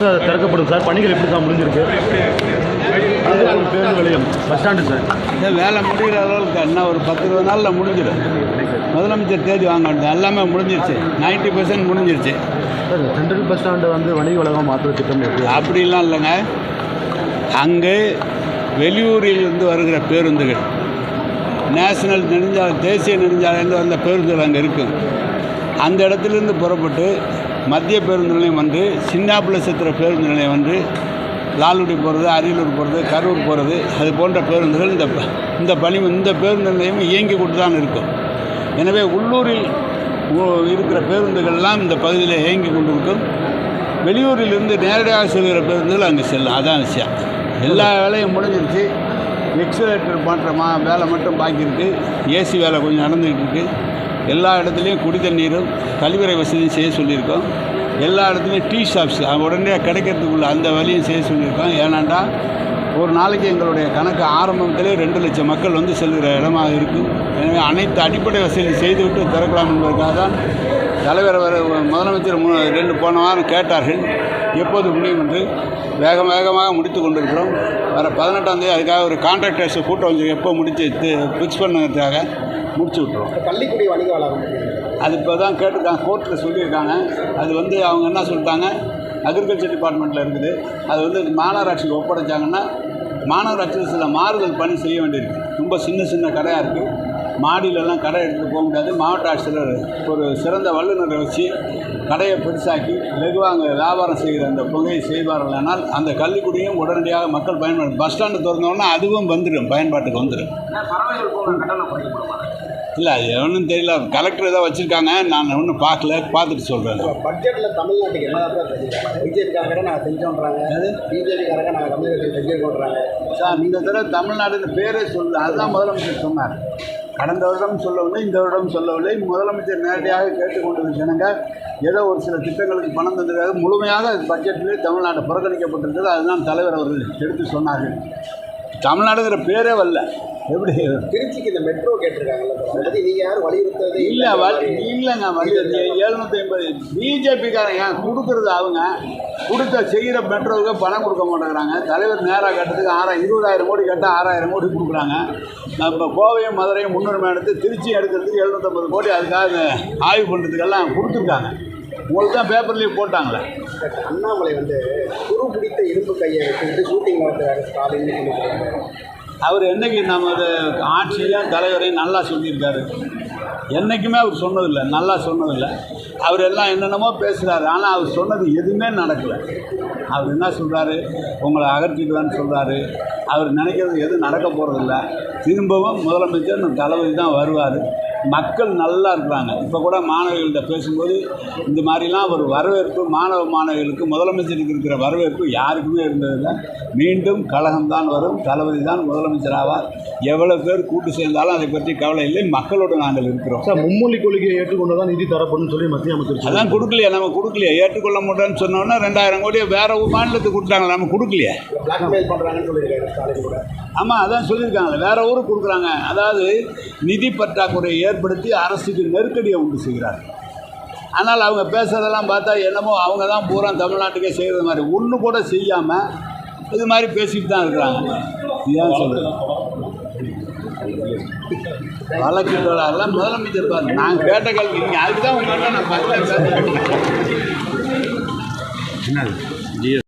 திறக்கப்படும் சார். பணிகள் எப்படி தான் முடிஞ்சிருக்கு? பேருந்து நிலையம். Bus stand sir. இந்த வேலை முடிகிற அளவுக்கு என்ன ஒரு பத்து இருபது நாளில் முடிஞ்சிடும். முதலமைச்சர் தேதி வாங்க எல்லாமே முடிஞ்சிருச்சு. 90% பர்சன்ட் முடிஞ்சிருச்சு. சார் சென்ட்ரல் பஸ் ஸ்டாண்டு வந்து வணிக வளாகம் மாற்றுற திட்டம் எப்படி? அப்படிலாம் இல்லைங்க. அங்கே வெளியூரிலிருந்து வருகிற பேருந்துகள் நேஷனல் நெடுஞ்சாலை தேசிய நெடுஞ்சாலையிலேருந்து வந்த பேருந்துகள் அங்கே இருக்கும். அந்த இடத்துலேருந்து புறப்பட்டு மத்திய பேருந்து நிலையம் வந்து சின்னாப்புலசத்திர பேருந்து நிலையம் வந்து லால்குடி போகிறது அரியலூர் போகிறது கரூர் போகிறது அது போன்ற பேருந்துகள் இந்த இந்த பணி இந்த பேருந்து நிலையம் இயங்கி கொண்டு தான் இருக்கும். எனவே உள்ளூரில் இருக்கிற பேருந்துகள்லாம் இந்த பகுதியில் இயங்கி கொண்டு இருக்கும் வெளியூரிலிருந்து நேரடியாக செல்கிற பேருந்துகள் அங்கே செல்லும். அதான் விஷயம். எல்லா வேலையும் முடிஞ்சிருச்சு. எக்ஸலேட்டர் பண்ணுற மா வேலை மட்டும் பாக்கி இருக்குது ஏசி வேலை கொஞ்சம் நடந்துக்கிட்டு இருக்குது எல்லா இடத்துலையும் குடி தண்ணீரும் கழிவறை வசதியும் செய்ய சொல்லியிருக்கோம். எல்லா இடத்துலையும் டீ ஷாப்ஸ் உடனே கிடைக்கிறதுக்குள்ள அந்த வழியும் செய்ய சொல்லியிருக்கோம். ஏன்னாண்டா ஒரு நாளைக்கு எங்களுடைய கணக்கு ஆரம்பத்திலே ரெண்டு லட்சம் மக்கள் வந்து செல்கிற இடமாக இருக்கும் எனவே அனைத்து அடிப்படை வசதி செய்துவிட்டு திறக்கலாம் என்பதற்காக தான் தலைவர் முதலமைச்சர் மு- ரெண்டு போன வாரம் கேட்டார்கள். எப்போது முடியும் என்று வேக வேகமாக முடித்து கொண்டிருக்கிறோம். வர பதினெட்டாம் தேதி அதுக்காக ஒரு கான்ட்ராக்டர்ஸ் கூட்டம் வந்து எப்போ முடிச்சு ஃபிக்ஸ் பண்ணுறதுக்காக முடிச்சு விட்ருவோம் பள்ளிக்குடி வணிக வளாகம் அது இப்போ தான் கேட்டிருக்காங்க கோர்ட்டில் சொல்லியிருக்காங்க. அது வந்து அவங்க என்ன சொல்லிட்டாங்க? அக்ரிகல்ச்சர் டிபார்ட்மெண்ட்டில் இருக்குது. அது வந்து மாநகராட்சிக்கு ஒப்படைச்சாங்கன்னா மாநகராட்சியில் சில மாறுதல் பணி செய்ய வேண்டியிருக்கு. ரொம்ப சின்ன சின்ன கடையாக இருக்குது மாடியிலலாம் கடை எடுத்துகிட்டு போக முடியாது. மாவட்ட ஆட்சியர் ஒரு சிறந்த வல்லுநரை வச்சு கடையை பெருசாக்கி வெகுவாக அங்கே வியாபாரம் செய்கிற அந்த புகையை செய்வார்களானால் அந்த கல்விக்குடியும் உடனடியாக மக்கள் பயன்படும் பஸ் ஸ்டாண்டு திறந்தோன்னா அதுவும் வந்துடும் பயன்பாட்டுக்கு வந்துடும் இல்லை அது ஒன்றும் தெரியல. கலெக்டர் ஏதோ வச்சுருக்காங்க. நான் ஒன்றும் பார்க்கல. பார்த்துட்டு சொல்கிறேன் பட்ஜெட்டில் தமிழ்நாட்டுக்கு என்ன பிஜேபிக்காரங்க நாங்கள் செஞ்சோன்றாங்க. பிஜேபிக்காரங்க நாங்கள் தமிழகத்தில் செஞ்சிருக்கோன்றாங்க. சார் இந்த தடவை தமிழ்நாடுன்னு பேரே சொல்லல. அதுதான் முதலமைச்சர் சொன்னார். கடந்த வருடம் சொல்லவில்லை இந்த வருடம் சொல்லவில்லை. முதலமைச்சர் நேரடியாக கேட்டுக்கொண்டது ஜனங்க ஏதோ ஒரு சில திட்டங்களுக்கு பணம் தந்ததாக முழுமையாக பட்ஜெட்டிலே தமிழ்நாடு புறக்கணிக்கப்பட்டிருக்கிறது. அதுதான் தலைவர் அவர்கள் எடுத்து சொன்னார்கள். தமிழ்நாடுங்கிற பேரே வரல. எப்படி? திருச்சிக்கு இந்த மெட்ரோ கேட்டிருக்காங்கல்ல நீங்கள் யாரும் வலியுறுத்ததே இல்லை வழி இல்லைங்க வழி எழுநூற்றி ஐம்பது பிஜேபிக்காரங்க கொடுக்குறது அவங்க? கொடுத்த செய்கிற மெட்ரோவுக்கு பணம் கொடுக்க மாட்டேங்கிறாங்க. தலைவர் நேராக கட்டுறதுக்கு ஆறாயிரம் இருபதாயிரம் கோடி கட்ட ஆறாயிரம் கோடி கொடுக்குறாங்க. நம்ம கோவையும் மதுரையும் முன்னுரிமை எடுத்து திருச்சி எடுக்கிறதுக்கு எழுநூற்றம்பது கோடி அதுக்காக ஆய்வு பண்ணுறதுக்கெல்லாம் கொடுத்துருக்காங்க. உங்களுக்கு தான் பேப்பர்லேயே போட்டாங்களே? அண்ணாமலை வந்து குரு பிடித்த இரும்பு கையை வச்சுக்கிட்டு ஷூட்டிங் நடத்துறாரு ஸ்டாலின் சொல்லியிருக்காங்க அவர் என்னைக்கு நமது ஆட்சியும் தலைவரையும் நல்லா சொல்லியிருக்காரு? என்றைக்குமே அவர் சொன்னதில்லை நல்லா சொன்னதில்லை. அவர் எல்லாம் என்னென்னமோ பேசுகிறாரு ஆனால் அவர் சொன்னது எதுவுமே நடக்கலை. அவர் என்ன சொல்கிறாரு உங்களை அகற்றிடுவேன்னு சொல்கிறாரு அவர் நினைக்கிறது எதுவும் நடக்க போகிறதில்ல திரும்பவும் முதலமைச்சர் தளபதி தான் வருவார். மக்கள் நல்லா இருக்கிறாங்க. இப்போ கூட மாணவிகள்கிட்ட பேசும்போது இந்த மாதிரிலாம் ஒரு வரவேற்பு மாணவ மாணவிகளுக்கு முதலமைச்சருக்கு இருக்கிற வரவேற்பு யாருக்குமே இருந்ததில்லை. மீண்டும் கழகம் தான் வரும் தளபதி தான் முதலமைச்சர் ஆவார். எவ்வளோ பேர் கூட்டு சேர்ந்தாலும் அதை பற்றி கவலை இல்லை. மக்களோடு நாங்கள் இருக்கிறோம். சார் மும்மொழி கொள்கையை ஏற்றுக்கொண்டு தான் நிதி தரப்படும் சொல்லி மத்திய அமைச்சர். அதான் கொடுக்கலையே நம்ம கொடுக்கலையே. ஏற்றுக்கொள்ள மாட்டோம்னு சொன்னோன்னா ரெண்டாயிரம் கோடியை வேற மாநிலத்துக்கு கொடுத்தாங்க நம்ம கொடுக்கலையே. ஆமாம் அதான் சொல்லியிருக்காங்களே வேற ஊருக்கு கொடுக்குறாங்க. அதாவது நிதி பற்றாக்குறையை ஏற்படுத்தி அரசுக்கு நெருக்கடியை உண்டு செய்கிறார் ஆனால் அவங்க பேசுகிறதெல்லாம் பார்த்தா என்னமோ அவங்க தான் பூரா தமிழ்நாட்டுக்கே செய்கிறது மாதிரி. ஒன்று கூட செய்யாமல் இது மாதிரி பேசிட்டு தான் இருக்கிறாங்க. ஏன் சொல்கிறேன் வழக்கு தொடரெல்லாம் முதலமைச்சர் பாரு. நான் கேட்ட கேள்வி நீங்கள் அதுக்கு தான் உங்கள்கிட்ட நான் பதில் பேசுறேன். என்னது?